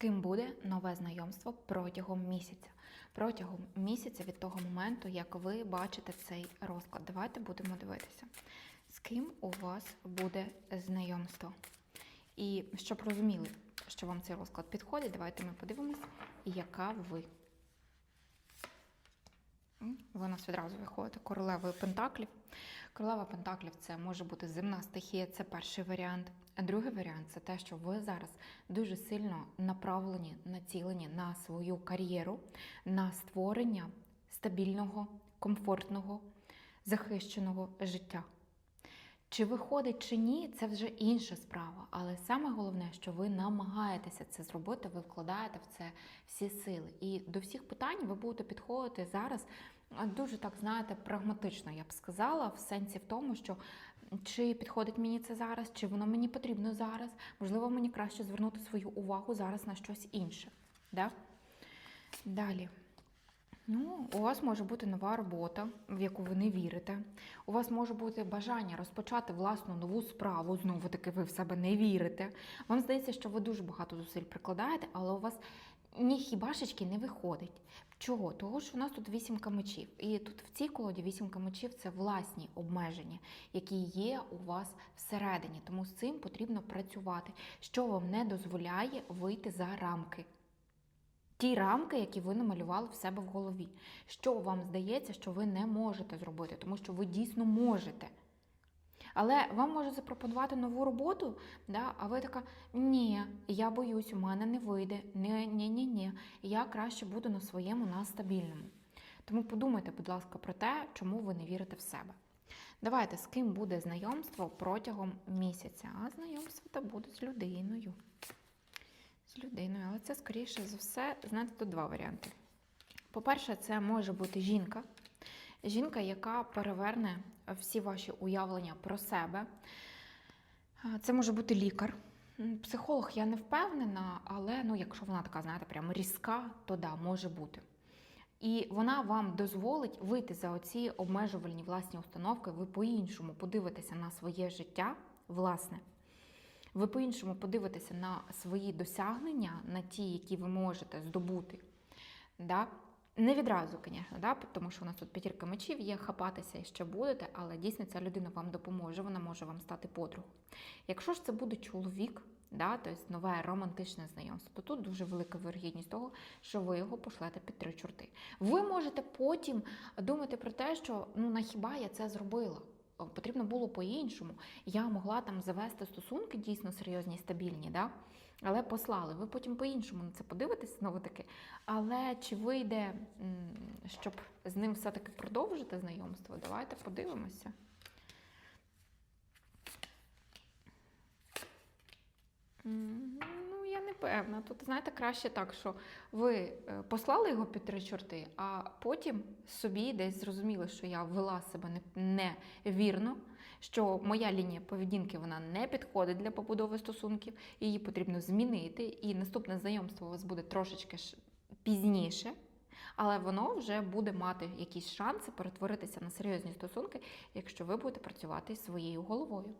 ким буде нове знайомство протягом місяця. Протягом місяця від того моменту, як ви бачите цей розклад. Давайте будемо дивитися, з ким у вас буде знайомство. І щоб розуміли, що вам цей розклад підходить, давайте ми подивимось, яка ви. Ви у нас відразу виходите королевою Пентаклів. Королева Пентаклів це може бути земна стихія, це перший варіант. А другий варіант це те, що ви зараз дуже сильно направлені, націлені на свою кар'єру, на створення стабільного, комфортного, захищеного життя. Чи виходить чи ні, це вже інша справа. Але саме головне, що ви намагаєтеся це зробити, ви вкладаєте в це всі сили. І до всіх питань ви будете підходити зараз дуже так, знаєте, прагматично, я б сказала, в сенсі в тому, що чи підходить мені це зараз, чи воно мені потрібно зараз. Можливо, мені краще звернути свою увагу зараз на щось інше. Да? Далі. Ну, у вас може бути нова робота, в яку ви не вірите. У вас може бути бажання розпочати власну нову справу. Знову таки, ви в себе не вірите. Вам здається, що ви дуже багато зусиль прикладаєте, але у вас ні хібашечки не виходить. Чого? Того, що у нас тут вісімка мечів. І тут в цій колоді вісімка мечів це власні обмеження, які є у вас всередині. Тому з цим потрібно працювати, що вам не дозволяє вийти за рамки ті рамки, які ви намалювали в себе в голові. Що вам здається, що ви не можете зробити, тому що ви дійсно можете. Але вам можуть запропонувати нову роботу, да, а ви така: ні, я боюсь, у мене не вийде. Ні, ні, ні, ні. Я краще буду на своєму, на стабільному. Тому подумайте, будь ласка, про те, чому ви не вірите в себе. Давайте, з ким буде знайомство протягом місяця. А знайомство буде з людиною з людиною, але це, скоріше за все, знаєте, тут два варіанти. По-перше, це може бути жінка. Жінка, яка переверне всі ваші уявлення про себе. Це може бути лікар. Психолог я не впевнена, але ну, якщо вона така, знаєте, прямо різка, то да, може бути. І вона вам дозволить вийти за оці обмежувальні власні установки, ви по-іншому подивитеся на своє життя, власне. Ви по-іншому подивитеся на свої досягнення, на ті, які ви можете здобути. Да? Не відразу, звісно, да? тому що у нас тут п'ятірка мечів є, хапатися і ще будете, але дійсно ця людина вам допоможе, вона може вам стати подругою. Якщо ж це буде чоловік, да, тобто нове романтичне знайомство, то тут дуже велика вирогідність того, що ви його пошлете під три чорти. Ви можете потім думати про те, що ну на хіба я це зробила? Потрібно було по-іншому. Я могла там завести стосунки дійсно серйозні, стабільні, да? але послали. Ви потім по-іншому на це подивитесь знову таки. Але чи вийде, щоб з ним все-таки продовжити знайомство? Давайте подивимося. Не певна. Тут, знаєте, краще так, що ви е, послали його під три чорти, а потім собі десь зрозуміли, що я вела себе невірно, що моя лінія поведінки вона не підходить для побудови стосунків, її потрібно змінити. І наступне знайомство у вас буде трошечки пізніше. Але воно вже буде мати якісь шанси перетворитися на серйозні стосунки, якщо ви будете працювати своєю головою.